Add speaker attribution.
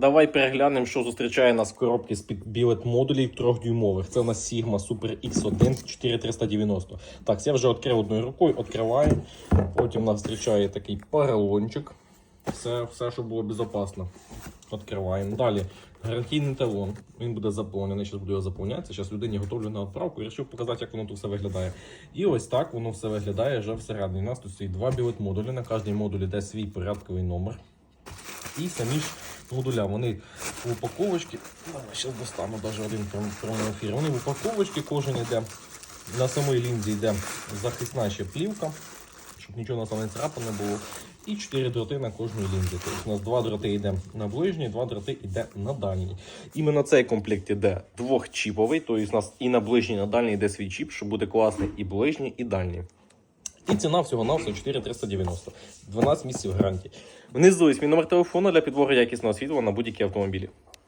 Speaker 1: Давай переглянемо, що зустрічає нас в коробці з під білет модулів 3-дюймових. Це у нас Sigma Super X1 4390. Так, я вже відкрив одною рукою, відкриваю. Потім нас зустрічає такий поролончик. Все, все, щоб було безпечно. Відкриваємо. Далі гарантійний талон. Він буде заповнений. Зараз буду його заповняти. Зараз людині готовлю на відправку. І вирішив показати, як воно тут все виглядає. І ось так воно все виглядає вже всередині. У нас тут стоїть два білет модулі. На кожній модулі йде свій порядковий номер. І самі ж модуля, вони в упаковочці. Зараз достану навіть один прям- прямий ефір. Вони в упаковочці, кожен йде. На самій лінзі йде захисна ще плівка, щоб нічого на саме царапа не було. І 4 дроти на кожній лінзі. Тобто у нас два дроти йде на ближній, два дроти йде на дальній. Іменно цей комплект йде двохчіповий, тобто у нас і на ближній, і на дальній йде свій чіп, щоб буде класний і ближній, і дальній. І ціна всього на все 4390. 12 місяців гарантії. Внизу є мій номер телефону для підбору якісного світла на будь-які автомобілі.